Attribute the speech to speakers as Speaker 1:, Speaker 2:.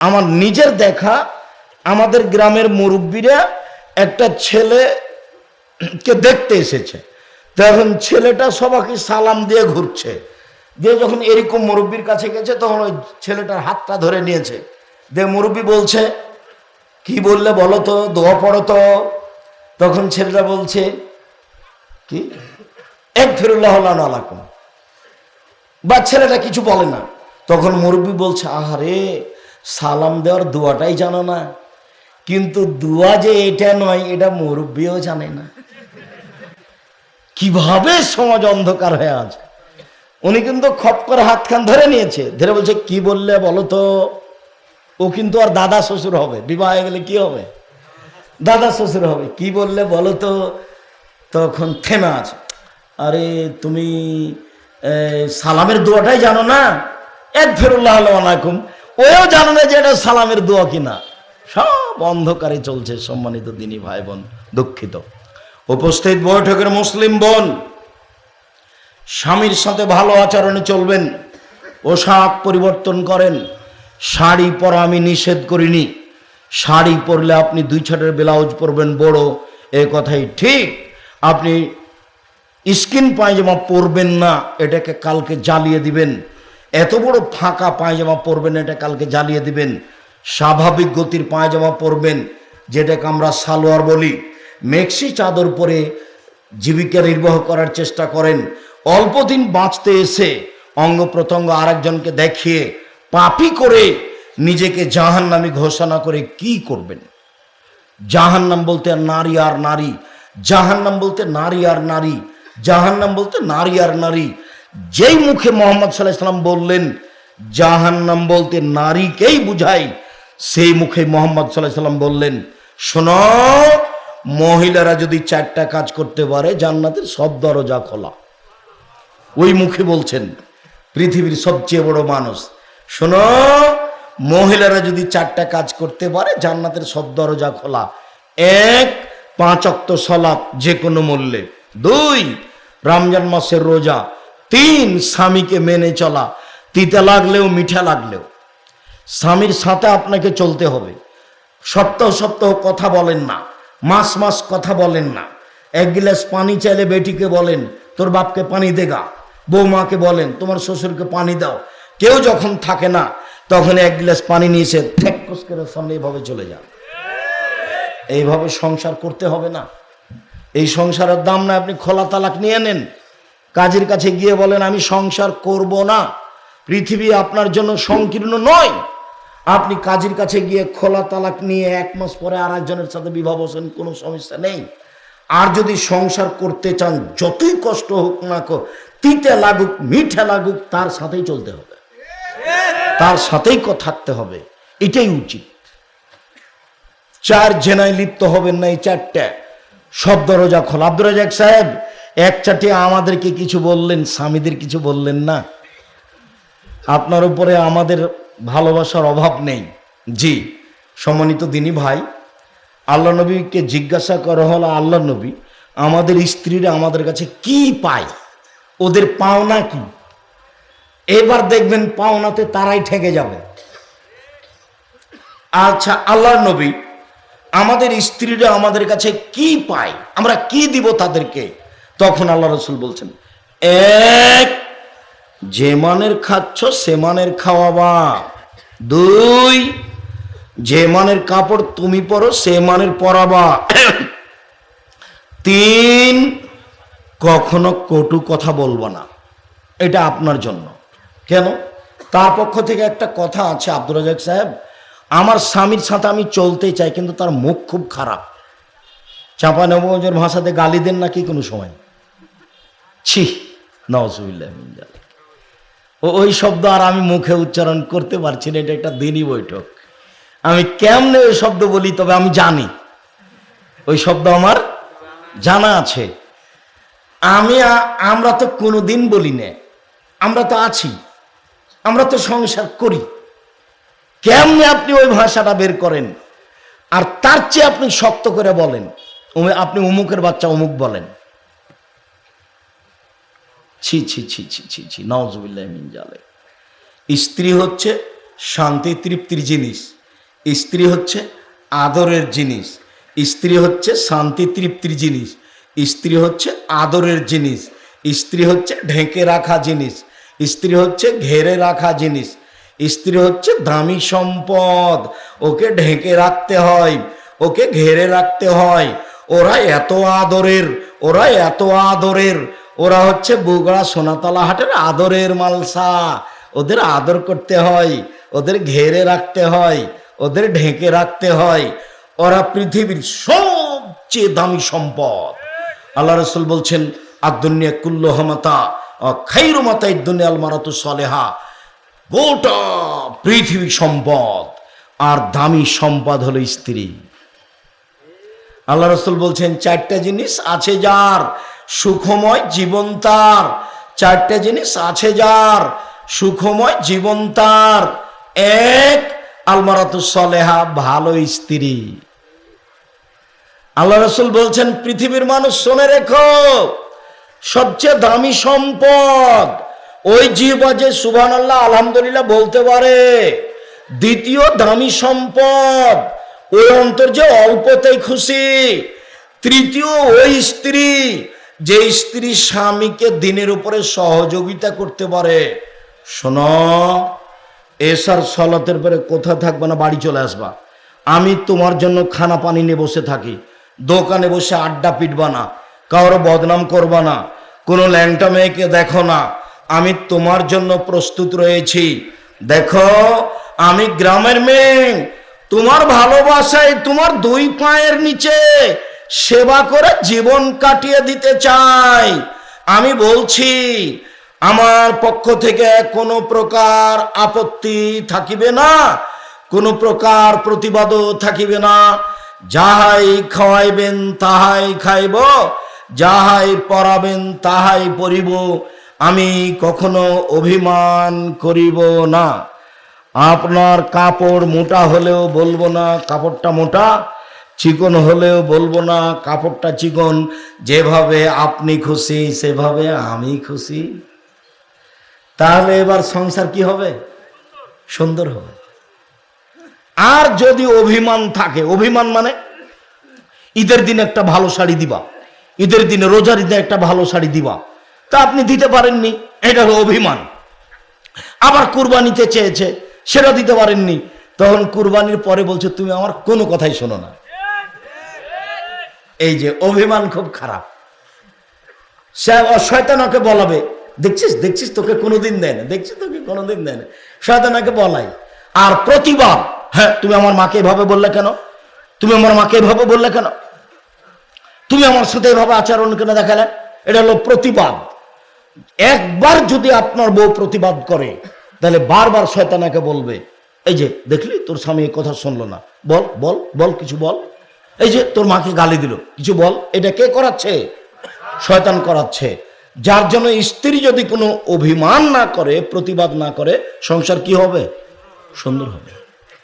Speaker 1: আমার নিজের দেখা, আমাদের গ্রামের মুরব্বীরা একটা ছেলেকে দেখতে এসেছে। তখন ছেলেটা সবাইকে সালাম দিয়ে ঘুরছে। দিয়ে যখন এরকম মুরব্বীর কাছে গেছে, তখন ওই ছেলেটার হাতটা ধরে নিয়েছে। দিয়ে মুরব্বী বলছে, কি বললে বলো তো, দোয়া পড়ো তো। তখন ছেলেটা বলছে, কি? এক ফিরুল্লাহ আলাকুম বা ছেলেটা কিছু বলে না। তখন মুরব্বী বলছে, আহারে সালাম দেওয়ার দোয়াটাই জানো না। কিন্তু দোয়া যে এটা নয়, এটা মুরব্বীও জানে না। কীভাবে সমাজ অন্ধকার হয়ে আছে। উনি কিন্তু খপ করে হাতখান ধরে নিয়েছে। ধরে বলছে, কি বললে বলো তো? ও কিন্তু আর দাদা শ্বশুর হবে। বিবাহ গেলে কি হবে? দাদা শ্বশুর হবে। কি বললে বলো তো? তখন থেমে আছে। আরে তুমি সালামের দোয়াটাই জানো না? এক ফেরুল্লাহ আলাইকুম। ওও জানে না যে এটা সালামের দোয়া কিনা। সব অন্ধকারে চলছে সম্মানিত দিনী ভাই বোন দুঃখিত। উপস্থিত বৈঠকের মুসলিম বোন, স্বামীর সাথে ভালো আচরণে চলবেন, পোশাক পরিবর্তন করেন, শাড়ি পরা আমি নিষেধ করিনি। শাড়ি পরলে আপনি দুই ছাটের ব্লাউজ পরবেন, বড়, এ কথাই ঠিক। আপনি স্কিন পায়জামা পরবেন না, এটাকে কালকে জ্বালিয়ে দিবেন। এত বড় ফাঁকা পায়জামা পরবেন এটা কালকে জ্বালিয়ে দিবেন। স্বাভাবিক গতির পায়জামা পরবেন, যেটাকে আমরা সালোয়ার বলি। মেক্সি চাদর পরে জীবিকা নির্বাহ করার চেষ্টা করেন। অল্প দিন বাঁচতে এসে অঙ্গ প্রত্যঙ্গ আরেকজনকে দেখিয়ে পাপি করে নিজেকে জাহান্নামী ঘোষণা করে কি করবেন? জাহান্নাম বলতে নারী আর নারী, জাহান্নাম বলতে নারী আর নারী, জাহান্নাম বলতে নারী আর নারী। যেই মুখে মোহাম্মদ সাল্লাহ সাল্লাম বললেন, জাহান্নাম বলতে নারীকেই বুঝাই, সেই মুখে মোহাম্মদ সাল্লাহ সাল্লাম বললেন, শোনো, মহিলারা যদি চারটা কাজ করতে পারে, জান্নাতের সব দরজা খোলা। ওই মুখে বলছেন, পৃথিবীর সবচেয়ে বড় মানুষ। শোনো, মহিলারা যদি চারটা কাজ করতে পারে, জান্নাতের সব দরজা খোলা। এক, পাঁচ অক্ত সলাপ যে কোনো মূল্যে। দুই, রমজান মাসের রোজা। তিন স্বামীকে মেনে চলা, তিতা লাগলেও, মিঠা লাগলেও। স্বামীর সাথে আপনাকে চলতে হবে। সপ্তাহ সপ্তাহ কথা বলেন না, মাস মাস কথা বলেন না। এক গিলাস পানি চাইলে বেটিকে বলেন, তোর বাপকে পানি দেগা বৌমাকে বলেন, তোমার শ্বশুরকে পানি দাও। কেউ যখন থাকে না, তখন এক গিলাস পানি নিয়েছে ঠেক্কস করে সামনে এইভাবে চলে যান। এইভাবে সংসার করতে হবে না। এই সংসারের দাম না আপনি খোলা তালাক নিয়ে নেন কাজের কাছে গিয়ে বলেন, আমি সংসার করব না। পৃথিবী আপনার জন্য সংকীর্ণ নয়। আপনি কাজের কাছে গিয়ে খোলা তালাক নিয়ে এক মাস পরে আর একজনের সাথে বিবাহ বসেন, কোনো সমস্যা নেই। আর যদি সংসার করতে চান, যতই কষ্ট হোক না তিতে লাগুক, মিঠে লাগুক, তার সাথেই চলতে হবে। তার সাথেই থাকতে হবে। এটাই উচিত। চার জেনায় লিপ্ত হবেন না এই চারটা। সব দরজা খোলা। আব্দুর সাহেব এক চারটে আমাদেরকে কিছু বললেন, স্বামীদের কিছু বললেন না। আপনার উপরে আমাদের ভালোবাসার অভাব নেই। জি, সম্মানিত দিনী ভাই, আল্লাহ নবীকে জিজ্ঞাসা করা হলো, আল্লাহ নবী, আমাদের স্ত্রীরা আমাদের কাছে কি পায়? ওদের পাওনা কি? এবার দেখবেন পাওনাতে তারাই ঠেকে যাবে। আচ্ছা আল্লাহ নবী, আমাদের স্ত্রীরা আমাদের কাছে কি পায়? আমরা কি দিব তাদেরকে? তখন আল্লাহ রসুল বলছেন, এক, যে মানের খাচ্ছ সে মানের খাওয়াবা দুই, যে মানের কাপড় তুমি পরো সে মানের পরাবা তিন, কখনো কটু কথা বলব না। এটা আপনার জন্য। কেন? তার পক্ষ থেকে একটা কথা আছে আব্দুর রাজাক সাহেব, আমার স্বামীর সাথে আমি চলতে চাই, কিন্তু তার মুখ খুব খারাপ। চাপা নবজের ভাষাতে গালি দেন নাকি কোনো সময়? ছি ও, ওই শব্দ আর আমি মুখে উচ্চারণ করতে পারছি না, এটা একটা দিনই বৈঠক। আমি কেমনে ওই শব্দ বলি, তবে আমি জানি। ওই শব্দ আমার জানা আছে। আমি আমরা তো কোনো দিন বলি না, আমরা তো আছি, আমরা তো সংসার করি। কেমনে আপনি ওই ভাষাটা বের করেন? আর তার চেয়ে আপনি শক্ত করে বলেন। আপনি অমুকের বাচ্চা অমুক বলেন। ছি ছি ছি ছি ছি ছি নওয়াজুবিল্লাহ মিন জালে স্ত্রী হচ্ছে শান্তি তৃপ্তির জিনিস, স্ত্রী হচ্ছে আদরের জিনিস, স্ত্রী হচ্ছে শান্তি তৃপ্তির জিনিস, স্ত্রী হচ্ছে আদরের জিনিস, স্ত্রী হচ্ছে ঢেকে রাখা জিনিস, স্ত্রী হচ্ছে ঘেরে রাখা জিনিস, স্ত্রী হচ্ছে দামি সম্পদ, ওকে ঢেকে রাখতে হয়, ওকে ঘেরে রাখতে হয়। ওরা এত আদরের, ওরা এত আদরের ওরা হচ্ছে বুগড়া সোনাতলা হাটের আদরের মালসা। ওদের আদর করতে হয়, ওদের ঘেরে রাখতে হয়, ওদের ঢেকে রাখতে হয়। ওরা পৃথিবীর সবচেয়ে দামি সম্পদ। আল্লাহ রসুল বলছেন আদুনিয়া কুল্লো হমাতা খাইরু মাতা ইদ্দুনিয়া মারাতু সলেহা। গোটা পৃথিবী সম্পদ। আর দামি সম্পদ হলো স্ত্রী। আল্লাহ রসুল বলছেন, চারটা জিনিস আছে যার সুখময় জীবন তার। চারটে জিনিস আছে যার। সুখময় জীবন তার। এক আলমারাতুসলেহা ভালো স্ত্রী। আল্লাহ রসুল বলছেন, পৃথিবীর মানুষ শোনে রেখো, সবচেয়ে দামি সম্পদ। ওই জীব যে সুবান আল্লাহ আলহামদুলিল্লাহ বলতে পারে, দ্বিতীয় দামি সম্পদ। ওই অন্তর যে অল্পতেই খুশি। তৃতীয়, ওই স্ত্রী। যে স্ত্রী স্বামীকে দিনের উপরে সহযোগিতা করতে পারে, শোনো, এসার সলাতের পরে কোথা থাকবে না, বাড়ি চলে আসবা। আমি তোমার জন্য খানা পানি নিয়ে বসে থাকি, দোকানে বসে আড্ডা পিটবা না, কারও বদনাম করবা না, কোনো ল্যাংটা মেয়েকে দেখো না। আমি তোমার জন্য প্রস্তুত রয়েছি। দেখো, আমি গ্রামের মেয়ে, তোমার ভালোবাসায় তোমার দুই পায়ের নিচে সেবা করে জীবন কাটিয়ে দিতে চাই। আমি বলছি, আমার পক্ষ থেকে কোনো প্রকার আপত্তি থাকিবে না, কোনো প্রকার প্রতিবাদও থাকিবে না। যাহাই খাওয়াইবেন তাহাই খাইব, যাহাই পরাবেন তাহাই পরিব, আমি কখনো অভিমান করিব না। আপনার কাপড় মোটা হলেও বলব না, কাপড়টা মোটা। চিকন হলেও বলব না, কাপড়টা চিকন। যেভাবে আপনি খুশি, সেভাবে আমি খুশি। তাহলে এবার সংসার কি হবে? সুন্দর হবে। আর যদি অভিমান থাকে, অভিমান মানে? ঈদের দিনে একটা ভালো শাড়ি দিবা। ঈদের দিনে রোজার ঈদে একটা ভালো শাড়ি দিবা। তা আপনি দিতে পারেননি, এটা হলো অভিমান। আবার কুরবানিতে চেয়েছে, সেটা দিতে পারেননি। তখন কুরবানির পরে বলছে, তুমি আমার কোনো কথাই শোনো না। এই যে অভিমান খুব খারাপ। সে শয়তানকে বলাবে, দেখছিস দেখছিস তোকে কোনোদিন দেয় না, দেখছিস তোকে কোনোদিন দেয় না। শয়তানকে বলাই, আর প্রতিবাদ হ্যাঁ তুমি আমার মাকে এভাবে বললে কেন? তুমি আমার মাকে এভাবে বললে কেন? তুমি আমার সাথে এভাবে আচরণ কেন দেখালে? এটা হলো প্রতিবাদ। একবার যদি আপনার বউ প্রতিবাদ করে, তাহলে বারবার শয়তানাকে বলবে, এই যে, দেখলি? তোর স্বামী কথা শুনলো না। বল বল বল, কিছু বল। এই যে তোর মাকে গালি দিল, কিছু বল, এটা কে করাচ্ছে? শয়তান করাচ্ছে। যার জন্য স্ত্রী যদি কোনো অভিমান না করে, প্রতিবাদ না করে, সংসার কি হবে? সুন্দর হবে।